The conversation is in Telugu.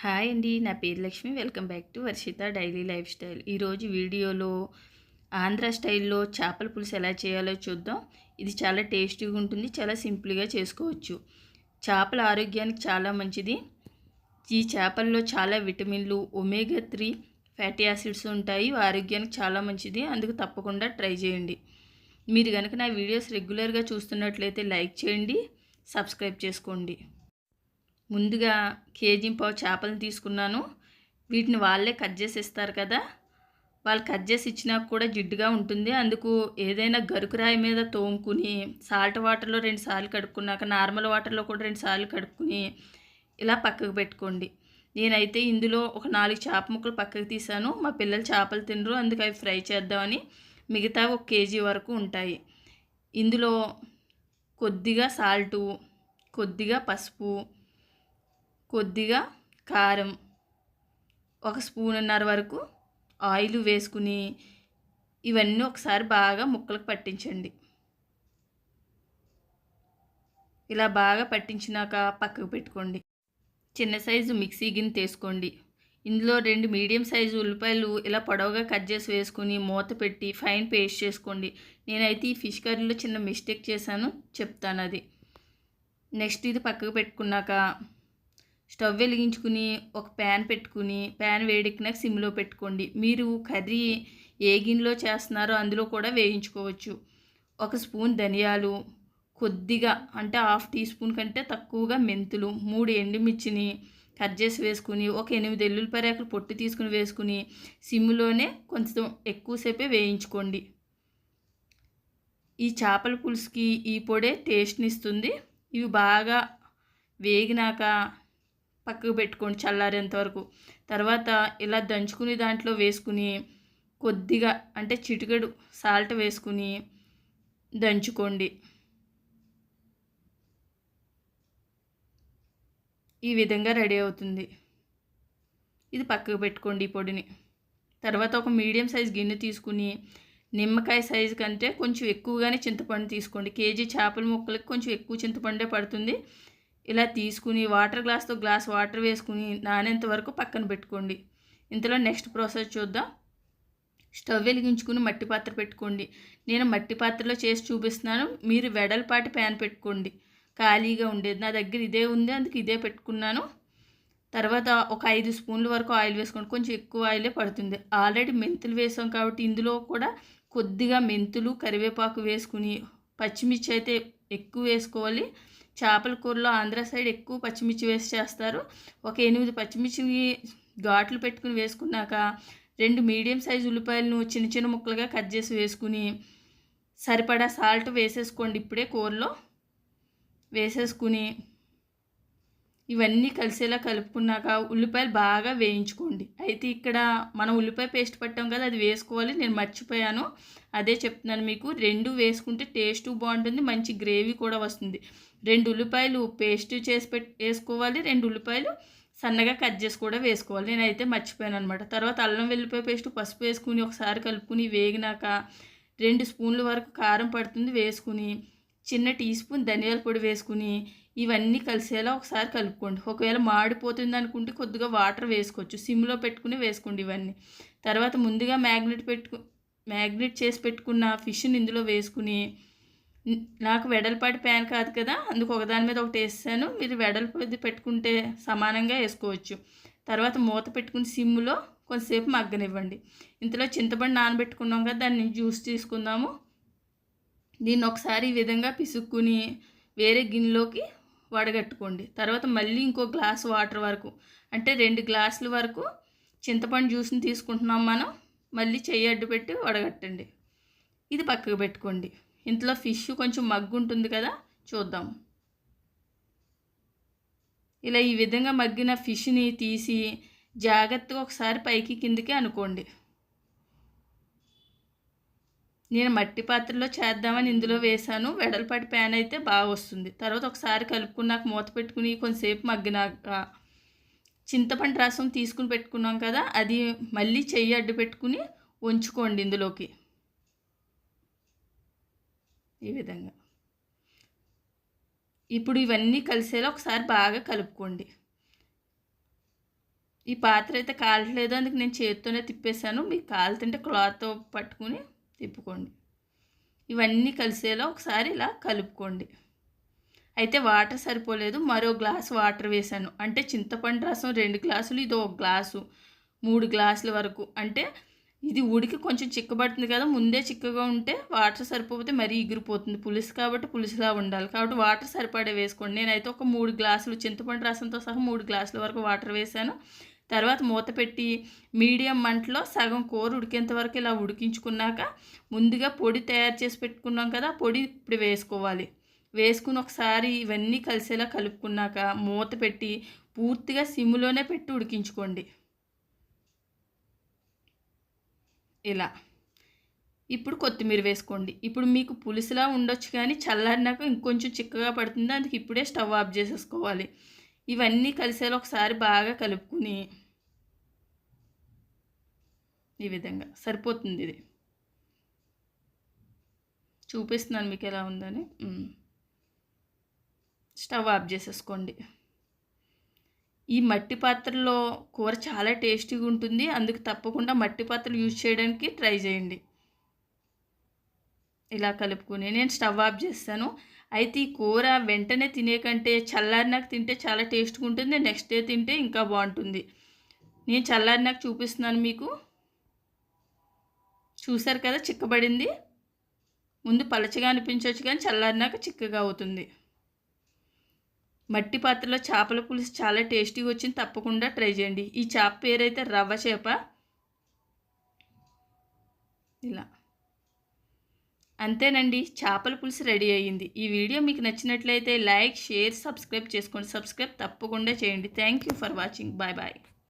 హాయ్ అండి. నా పేరు Lakshmi. Welcome back to Varshita daily lifestyle. ఈరోజు వీడియోలో ఆంధ్ర స్టైల్లో చేపల పులుసు ఎలా చేయాలో చూద్దాం. ఇది చాలా టేస్టీగా ఉంటుంది చాలా సింపుల్గా చేసుకోవచ్చు. చేపల ఆరోగ్యానికి చాలా మంచిది. ఈ చేపల్లో చాలా విటమిన్లు ఒమేగా త్రీ ఫ్యాటీ యాసిడ్స్ ఉంటాయి. ఆరోగ్యానికి చాలా మంచిది. అందుకు తప్పకుండా ట్రై చేయండి. మీరు కనుక నా వీడియోస్ రెగ్యులర్గా చూస్తున్నట్లయితే లైక్ చేయండి సబ్స్క్రైబ్ చేసుకోండి. ముందుగా కేజీ పావు చేపలను తీసుకున్నాను. వీటిని వాళ్ళే కట్ చేసి ఇస్తారు కదా. వాళ్ళు కట్ చేసి ఇచ్చినా కూడా జిడ్డుగా ఉంటుంది. అందుకు ఏదైనా గరుకురాయి మీద తోముకుని సాల్ట్ వాటర్లో రెండు సార్లు కడుక్కున్నాక నార్మల్ వాటర్లో కూడా రెండు సార్లు కడుక్కుని ఇలా పక్కకు పెట్టుకోండి. నేనైతే ఇందులో ఒక నాలుగు చేప ముక్కలు పక్కకు తీసాను మా పిల్లలు చేపలు తినరు. అందుకు అవి ఫ్రై చేద్దామని మిగతా ఒక కేజీ వరకు ఉంటాయి. ఇందులో కొద్దిగా సాల్టు కొద్దిగా పసుపు కొద్దిగా కారం ఒక స్పూన్నర వరకు ఆయిల్ వేసుకుని ఇవన్నీ ఒకసారి బాగా ముక్కలకు పట్టించండి. ఇలా బాగా పట్టించినాక పక్కకు పెట్టుకోండి. చిన్న సైజు మిక్సీ గిన్నె తీసుకోండి. ఇందులో రెండు మీడియం సైజు ఉల్లిపాయలు ఇలా పొడవుగా కట్ చేసి వేసుకుని మూత పెట్టి ఫైన్ పేస్ట్ చేసుకోండి. నేనైతే ఈ ఫిష్ కర్రీలో చిన్న మిస్టేక్ చేశాను చెప్తాను అది. నెక్స్ట్ ఇది పక్కకు పెట్టుకున్నాక స్టవ్ వెలిగించుకుని ఒక ప్యాన్ పెట్టుకుని ప్యాన్ వేడెక్కినాక సిమ్లో పెట్టుకోండి. మీరు కర్రీ ఏ గిన్నెలో చేస్తున్నారో అందులో కూడా వేయించుకోవచ్చు. ఒక స్పూన్ ధనియాలు కొద్దిగా అంటే హాఫ్ టీ స్పూన్ కంటే తక్కువగా మెంతులు మూడు ఎండుమిర్చిని కట్ చేసి వేసుకుని ఒక ఎనిమిది ఎల్లుల్లిపాయ రేకులు పొట్టు తీసుకుని వేసుకుని సిమ్లోనే కొంచెం ఎక్కువసేపే వేయించుకోండి. ఈ చేపల పులుసుకి ఈ పొడే టేస్ట్ని ఇస్తుంది. ఇవి బాగా వేగినాక పక్కకు పెట్టుకోండి చల్లారేంత వరకు. తర్వాత ఇలా దంచుకుని దాంట్లో వేసుకుని కొద్దిగా అంటే చిటికెడు సాల్ట్ వేసుకుని దంచుకోండి. ఈ విధంగా రెడీ అవుతుంది. ఇది పక్కకు పెట్టుకోండి ఈ పొడిని. తర్వాత ఒక మీడియం సైజ్ గిన్నె తీసుకుని నిమ్మకాయ సైజు కంటే కొంచెం ఎక్కువగానే చింతపండు తీసుకోండి. కేజీ చేపల ముక్కలకి కొంచెం ఎక్కువ చింతపండే పడుతుంది. ఇలా తీసుకుని వాటర్ గ్లాస్తో గ్లాస్ వాటర్ వేసుకుని నానేంత వరకు పక్కన పెట్టుకోండి. ఇంతలో నెక్స్ట్ ప్రాసెస్ చూద్దాం. స్టవ్ వెలిగించుకుని మట్టి పాత్ర పెట్టుకోండి. నేను మట్టి పాత్రలో చేసి చూపిస్తున్నాను. మీరు వెడల్పాటి ప్యాన్ పెట్టుకోండి. ఖాళీగా ఉండేది. నా దగ్గర ఇదే ఉంది. అందుకు ఇదే పెట్టుకున్నాను. తర్వాత ఒక ఐదు స్పూన్ల వరకు ఆయిల్ వేసుకోండి. కొంచెం ఎక్కువ ఆయిలే పడుతుంది. ఆల్రెడీ మెంతులు వేసాం కాబట్టి ఇందులో కూడా కొద్దిగా మెంతులు కరివేపాకు వేసుకుని పచ్చిమిర్చి అయితే ఎక్కువ వేసుకోవాలి. చేపల కూరలో ఆంధ్ర సైడ్ ఎక్కువ పచ్చిమిర్చి వేసి చేస్తారు. ఒక ఎనిమిది పచ్చిమిర్చి ఘాట్లు పెట్టుకుని వేసుకున్నాక రెండు మీడియం సైజు ఉల్లిపాయలను చిన్న చిన్న ముక్కలుగా కట్ చేసి వేసుకుని సరిపడా సాల్ట్ వేసేసుకోండి ఇప్పుడే కూరలో. వేసేసుకుని ఇవన్నీ కలిసేలా కలుపుకున్నాక ఉల్లిపాయలు బాగా వేయించుకోండి. అయితే ఇక్కడ మనం ఉల్లిపాయ పేస్ట్ పట్టాం కదా అది వేసుకోవాలి. నేను మర్చిపోయాను. అదే చెప్తున్నాను మీకు. రెండు వేసుకుంటే టేస్ట్ బాగుంటుంది మంచి గ్రేవీ కూడా వస్తుంది. రెండు ఉల్లిపాయలు పేస్ట్ చేసి పెట్ వేసుకోవాలి. రెండు ఉల్లిపాయలు సన్నగా కట్ చేసి కూడా వేసుకోవాలి. నేనైతే మర్చిపోయాను అనమాట తర్వాత అల్లం వెల్లిపాయ పేస్ట్ పసుపు వేసుకుని ఒకసారి కలుపుకుని వేగినాక రెండు స్పూన్ల వరకు కారం పడుతుంది వేసుకుని చిన్న టీ స్పూన్ ధనియాల పొడి వేసుకుని ఇవన్నీ కలిసేలా ఒకసారి కలుపుకోండి. ఒకవేళ మాడిపోతుంది అనుకుంటే కొద్దిగా వాటర్ వేసుకోవచ్చు. సిమ్లో పెట్టుకుని వేసుకోండి ఇవన్నీ. తర్వాత ముందుగా మ్యాగ్నెట్ పెట్టుకు మ్యాగ్నెట్ చేసి పెట్టుకున్న ఫిష్ని ఇందులో వేసుకుని నాకు వెడల్పాటి ప్యాన్ కాదు కదా అందుకు ఒకదాని మీద ఒకటి వేసాను మీరు వెడల్పది పెట్టుకుంటే సమానంగా వేసుకోవచ్చు. తర్వాత మూత పెట్టుకుని సిమ్లో కొంతసేపు మగ్గనివ్వండి. ఇంతలో చింతపండు నానబెట్టుకున్నాం కదా దాన్ని జ్యూస్ తీసుకుందాము. దీన్ని ఒకసారి ఈ విధంగా పిసుక్కుని వేరే గిన్నెలోకి వడగట్టుకోండి. తర్వాత మళ్ళీ ఇంకో గ్లాస్ వాటర్ వరకు అంటే రెండు గ్లాసుల వరకు చింతపండు జ్యూస్ని తీసుకుంటున్నాం మనం మళ్ళీ చెయ్యి అడ్డు పెట్టి వడగట్టండి. ఇది పక్కకు పెట్టుకోండి. ఇంట్లో ఫిష్ కొంచెం మగ్గు ఉంటుంది కదా చూద్దాం. ఇలా ఈ విధంగా మగ్గిన ఫిష్ని తీసి జాగ్రత్తగా ఒకసారి పైకి కిందికి అనుకోండి. నేను మట్టి పాత్రలో చేద్దామని ఇందులో వేసాను వెడల్పాటి ప్యాన్ అయితే బాగా వస్తుంది. తర్వాత ఒకసారి కలుపుకున్నాక మూత పెట్టుకుని కొంతసేపు మగ్గినాక చింతపండు రసం తీసుకుని పెట్టుకున్నాం కదా అది మళ్ళీ చెయ్యి అడ్డు పెట్టుకుని ఉంచుకోండి ఇందులోకి. ఈ విధంగా. ఇప్పుడు ఇవన్నీ కలిసేలా ఒకసారి బాగా కలుపుకోండి. ఈ పాత్ర అయితే కాలట్లేదు అందుకు నేను చేతితోనే తిప్పేశాను. మీకు కాలుతుంటే క్లాత్తో పట్టుకుని తిప్పుకోండి. ఇవన్నీ కలిసేలా ఒకసారి ఇలా కలుపుకోండి. అయితే వాటర్ సరిపోలేదు. మరో గ్లాస్ వాటర్ వేశాను. అంటే చింతపండు రసం రెండు గ్లాసులు ఇది ఒక గ్లాసు మూడు గ్లాసుల వరకు. అంటే ఇది ఉడికి కొంచెం చిక్కబడుతుంది కదా ముందే చిక్కగా ఉంటే వాటర్ సరిపోతే మరీ ఎగిరిపోతుంది. పులుసు కాబట్టి పులుసులా ఉండాలి. కాబట్టి వాటర్ సరిపడే వేసుకోండి. నేనైతే ఒక మూడు గ్లాసులు చింతపండు రసంతో సహా మూడు గ్లాసుల వరకు వాటర్ వేశాను. తర్వాత మూత పెట్టి మీడియం మంటలో సగం కూర ఉడికేంత వరకు ఇలా ఉడికించుకున్నాక ముందుగా పొడి తయారు చేసి పెట్టుకున్నాం కదా పొడి ఇప్పుడు వేసుకోవాలి. వేసుకుని ఒకసారి ఇవన్నీ కలిసేలా కలుపుకున్నాక మూత పెట్టి పూర్తిగా సిమ్లోనే పెట్టి ఉడికించుకోండి. ఇలా. ఇప్పుడు కొత్తిమీర వేసుకోండి. ఇప్పుడు మీకు పులుసులా ఉండొచ్చు కానీ చల్లారినాక ఇంకొంచెం చిక్కగా పడుతుంది అందుకు ఇప్పుడే స్టవ్ ఆఫ్ చేసేసుకోవాలి. ఇవన్నీ కలిసేలా ఒకసారి బాగా కలుపుకుని ఈ విధంగా సరిపోతుంది ఇది. చూపిస్తున్నాను మీకు ఎలా ఉందని. స్టవ్ ఆఫ్ చేసేసుకోండి. ఈ మట్టి పాత్రలో కూర చాలా టేస్టీగా ఉంటుంది. అందుకు తప్పకుండా మట్టి పాత్రలు యూజ్ చేయడానికి ట్రై చేయండి. ఇలా కలుపుకుని నేను స్టవ్ ఆఫ్ చేస్తాను. అయితే ఈ కూర వెంటనే తినే కంటే చల్లారినాక తింటే చాలా టేస్ట్గా ఉంటుంది. నెక్స్ట్ డే తింటే ఇంకా బాగుంటుంది. నేను చల్లారినాక చూపిస్తున్నాను మీకు. చూసారు కదా చిక్కబడింది? ముందు పలచగా అనిపించవచ్చు కానీ చల్లారినాక చిక్కగా అవుతుంది. మట్టి పాత్రలో చేపల పులుసు చాలా టేస్టీగా వచ్చింది. తప్పకుండా ట్రై చేయండి. ఈ చేప పేరైతే రవ్వ చేప. ఇలా. అంతేనండి చేపల పులుసు రెడీ అయ్యింది. ఈ వీడియో మీకు నచ్చినట్లయితే లైక్ షేర్ సబ్స్క్రైబ్ చేసుకోండి. సబ్స్క్రైబ్ తప్పకుండా చేయండి. Thank you for watching. Bye bye.